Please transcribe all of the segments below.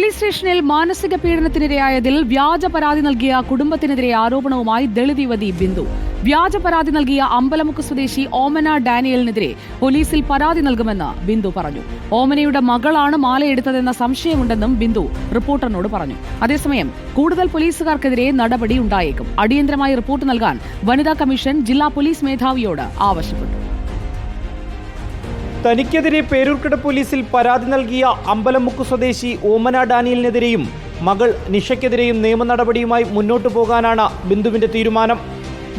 Police സ്റ്റേഷനിൽ മാനസിക പീഡനത്തിനിരയായതിൽ വ്യാജ പരാതി നൽകിയ കുടുംബത്തിനെതിരെ ആരോപണവുമായി ദളിത് യുവതി ബിന്ദു. വ്യാജ പരാതി നൽകിയ അമ്പലമുക്ക് സ്വദേശി ഓമന ഡാനിയലിനെതിരെ പോലീസിൽ പരാതി നൽകുമെന്ന് ബിന്ദു പറഞ്ഞു. ഓമനയുടെ മകളാണ് മാലയെടുത്തതെന്ന സംശയമുണ്ടെന്നും ബിന്ദു റിപ്പോർട്ടറിനോട് പറഞ്ഞു. അതേസമയം കൂടുതൽ പോലീസുകാർക്കെതിരെ നടപടി ഉണ്ടായേക്കും. അടിയന്തരമായി റിപ്പോർട്ട് നൽകാൻ വനിതാ കമ്മീഷൻ ജില്ലാ പോലീസ് മേധാവിയോട് ആവശ്യപ്പെട്ടു. തനിക്കെതിരെ പേരൂർക്കട പോലീസിൽ പരാതി നൽകിയ അമ്പലമുക്ക് സ്വദേശി ഓമന ഡാനിയലിനെതിരെയും മകൾ നിഷയ്ക്കെതിരെയും നിയമ നടപടിയുമായി മുന്നോട്ടു പോകാനാണ് ബിന്ദുവിന്റെ തീരുമാനം.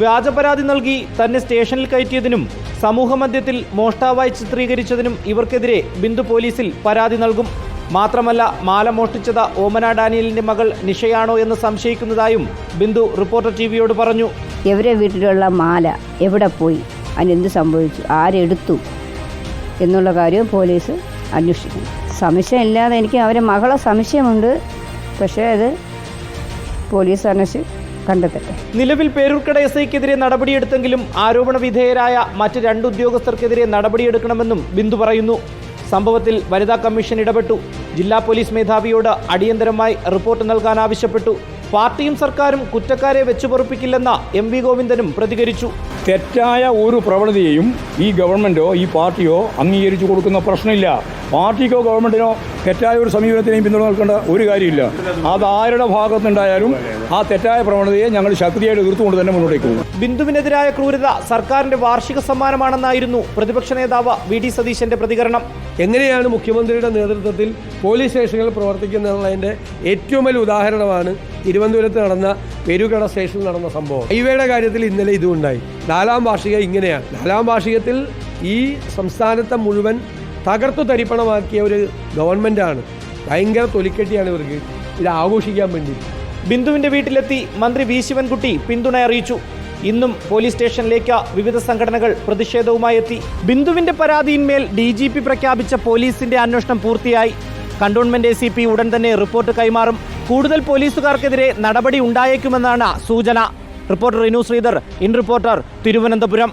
വ്യാജ പരാതി നൽകി തന്നെ സ്റ്റേഷനിൽ കയറ്റിയതിനും സമൂഹമധ്യത്തിൽ മോഷ്ടാവായി ചിത്രീകരിച്ചതിനും ഇവർക്കെതിരെ ബിന്ദു പോലീസിൽ പരാതി നൽകും. മാത്രമല്ല മാല മോഷ്ടിച്ചത് ഓമന ഡാനിയലിന്റെ മകൾ നിഷയാണോ എന്ന് സംശയിക്കുന്നതായും ബിന്ദു റിപ്പോർട്ടർ ടി വിയോട് പറഞ്ഞു. എവരെ വീട്ടിലുള്ള മാല? എവിടെ പോയി? അതിനെന്ത് സംഭവിച്ചു? ആരെടുത്തു? എന്നുള്ള കാര്യം പോലീസ് അന്വേഷിക്കണം സംശയമില്ലാതെ എനിക്ക് അവരെ മകളെ സംശയമുണ്ട്. പക്ഷേ അത് പോലീസ് അന്വേഷിച്ച് കണ്ടെത്തട്ടെ. നിലവിൽ പേരൂർക്കട എസ് ഐക്കെതിരെ നടപടിയെടുത്തെങ്കിലും ആരോപണ വിധേയരായ മറ്റ് രണ്ട് ഉദ്യോഗസ്ഥർക്കെതിരെ നടപടിയെടുക്കണമെന്നും ബിന്ദു പറയുന്നു. സംഭവത്തിൽ വനിതാ കമ്മീഷൻ ഇടപെട്ടു. ജില്ലാ പോലീസ് മേധാവിയോട് അടിയന്തരമായി റിപ്പോർട്ട് നൽകാൻ ആവശ്യപ്പെട്ടു. പാർട്ടിയും സർക്കാരും കുറ്റക്കാരെ വെച്ചുപൊറുപ്പിക്കില്ലെന്ന എം വി ഗോവിന്ദനും പ്രതികരിച്ചു. തെറ്റായ ഒരു പ്രവണതയെയും ഈ ഗവൺമെന്റോ ഈ പാർട്ടിയോ അംഗീകരിച്ചു കൊടുക്കുന്ന പ്രശ്നമില്ല. പാർട്ടിക്കോ ഗവൺമെന്റിനോ തെറ്റായ ഒരു സമീപനത്തിനെയും പിന്തുണ നൽകേണ്ട ഒരു കാര്യമില്ല. അത് ആരുടെ ഭാഗത്തുനിന്നുണ്ടായാലും ആ തെറ്റായ പ്രവണതയെ ഞങ്ങൾ ശക്തിയായിട്ട് എതിർത്തുകൊണ്ട് തന്നെ മുന്നോട്ടേക്ക് പോകും. ബിന്ദുവിനെതിരായ ക്രൂരത സർക്കാരിന്റെ വാർഷിക സമ്മാനമാണെന്നായിരുന്നു പ്രതിപക്ഷ നേതാവ് വി ഡി സതീശന്റെ പ്രതികരണം. എങ്ങനെയാണ് മുഖ്യമന്ത്രിയുടെ നേതൃത്വത്തിൽ പോലീസ് സ്റ്റേഷനുകൾ പ്രവർത്തിക്കുന്നതിന്റെ ഏറ്റവും വലിയ ഉദാഹരണമാണ് തിരുവനന്തപുരത്ത് നടന്ന പെരുകട സ്റ്റേഷനിൽ നടന്ന സംഭവം. ഹൈവേയുടെ കാര്യത്തിൽ ഇന്നലെ ഇതുണ്ടായി. നാലാം വാർഷിക ഇങ്ങനെയാണ്. നാലാം വാർഷികത്തിൽ ഈ സംസ്ഥാനത്തെ മുഴുവൻ തകർത്തു തരിപ്പണമാക്കിയ ഒരു ഗവൺമെന്റാണ് ഭയങ്കര തൊലിക്കെട്ടിയാണ് ഇവർക്ക് ഇത് ആഘോഷിക്കാൻ വേണ്ടി. ബിന്ദുവിന്റെ വീട്ടിലെത്തി മന്ത്രി വി ശിവൻകുട്ടി പിന്തുണ അറിയിച്ചു. ഇന്നും പോലീസ് സ്റ്റേഷനിലേക്ക് വിവിധ സംഘടനകൾ പ്രതിഷേധവുമായി എത്തി. ബിന്ദുവിന്റെ പരാതിയിന്മേൽ ഡി ജി പി പ്രഖ്യാപിച്ച പോലീസിന്റെ അന്വേഷണം പൂർത്തിയായി. കണ്ടോൺമെന്റ് എ ഉടൻ തന്നെ റിപ്പോർട്ട് കൈമാറും. കൂടുതൽ പോലീസുകാർക്കെതിരെ നടപടി ഉണ്ടായേക്കുമെന്നാണ് സൂചന. Reporter Rinu Sreedhar in reporter Thiruvananthapuram.